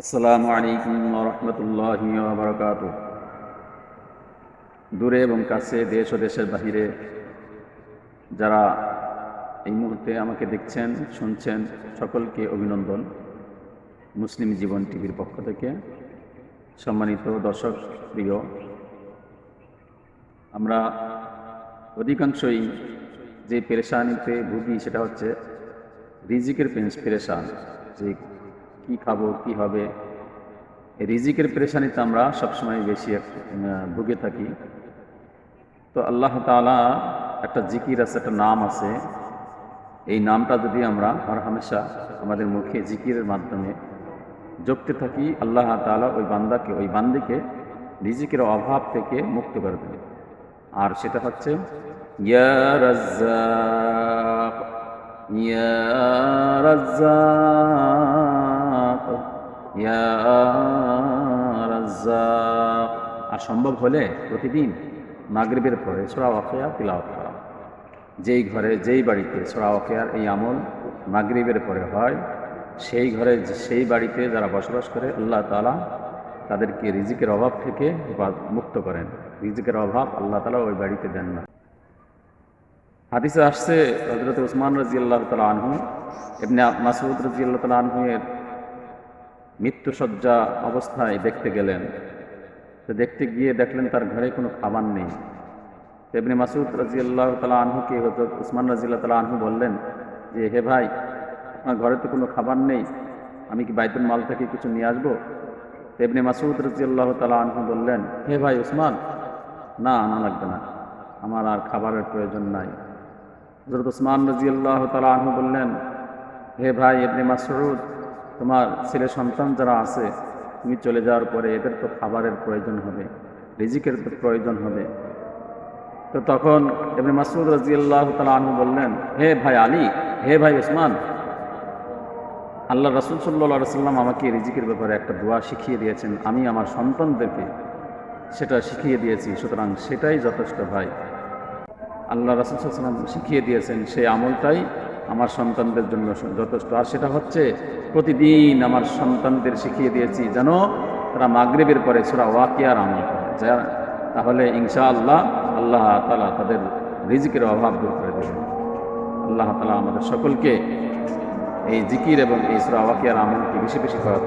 আসসালামু আলাইকুম রহমতুল্লাহ বারকাত দূরে এবং কাছে, দেশ ও দেশের বাহিরে যারা এই মুহূর্তে আমাকে দেখছেন, শুনছেন, সকলকে অভিনন্দন। মুসলিম জীবন টিভির পক্ষ থেকে সম্মানিত দর্শক প্রিয়, আমরা অধিকাংশই যে পেরেশানিতে ভুগি সেটা হচ্ছে রিজিকের পেরেশান, যে কি খাব, কি হবে? রিজিকের পেরেশানিতে আমরা সবসময় বেশি ভুগে থাকি। তো আল্লাহ তাআলা একটা জিকির আছে, একটা নাম আছে। এই নামটা যদি আমরা হর হামেশা আমাদের মুখে জিকিরের মাধ্যমে জপতে থাকি, আল্লাহ তাআলা ওই বান্দাকে, ওই বান্দিকে রিজিকের অভাব থেকে মুক্ত করে দেবে। আর সেটা হচ্ছে ইয়া রাজ্জাক ইয়া রাজ্জাক ইয়া রাজ্জাক। আর সম্ভব হলে প্রতিদিন মাগরিবের পরে সোরা ওয়াকিয়া, তিলাওয়াত করা। যেই ঘরে, যেই বাড়িতে সোরা ওয়াকিয়ার এই আমল মাগরিবের পরে হয়, সেই ঘরে, সেই বাড়িতে যারা বসবাস করে, আল্লাহ তালা তাদেরকে রিজিকের অভাব থেকে মুক্ত করেন। রিজিকের অভাব আল্লাহ তালা ওই বাড়িতে দেন না। হাদিসে আসছে হজরত উসমান রাজি আল্লাহ তালা আনহু এমনি মাসুদ রাজি আল্লাহ তালা আনহু এর মৃত্যুসজ্জা অবস্থায় দেখতে গেলেন। দেখতে গিয়ে দেখলেন তার ঘরে কোনো খাবার নেই। তো এমনি মাসুদ রাজি আল্লাহ তালা আনহুকে হজরত উসমান রাজি আল্লাহ তালা আনহু বললেন যে, হে ভাই আপনার ঘরে তো কোনো খাবার নেই। আমি কি বাইতুল মাল থেকে কিছু নিয়ে আসব? তো এমনি মাসুদ রাজি আল্লাহ তালা আনহু বললেন, হে ভাই উসমান, না আনা লাগবে না। আমার আর খাবারের প্রয়োজন নাই। হজরত উসমান রাজি আল্লাহ তালা আনহু বললেন, হে ভাই এমনি মাসরুদ তোমার ছেলে সন্তান যারা আছে, তুমি চলে যাওয়ার পরে এদের তো খাবারের প্রয়োজন হবে, রিজিকের তো প্রয়োজন হবে। তো তখন এমনি মাসুদ রাজি আল্লাহ তালা আনহু বললেন, হে ভাই আলী, হে ভাই ওসমান আল্লাহ রাসুল সাল্লা সাল্লাম আমাকে রিজিকের ব্যাপারে একটা দোয়া শিখিয়ে দিয়েছেন। আমি আমার সন্তানদেরকে সেটা শিখিয়ে দিয়েছি, সুতরাং সেটাই যথেষ্ট ভাই। আল্লাহ রাসুলাম শিখিয়ে দিয়েছেন, সেই আমলটাই আমার সন্তানদের জন্য যথেষ্ট। আর সেটা হচ্ছে, প্রতিদিন আমার সন্তানদের শিখিয়ে দিয়েছি যেন তারা মাগরীবের পরে সেটা ওয়াকিয়ার আমল করে। যা, তাহলে ইনশা আল্লাহ আল্লাহ তালা তাদের রিজিকের অভাব দূর করে দেবেন। আল্লাহ তালা আমাদের সকলকে এই জিকির এবং এই সুরা ওয়াকিয়ার আমলকে বেশি বেশি করা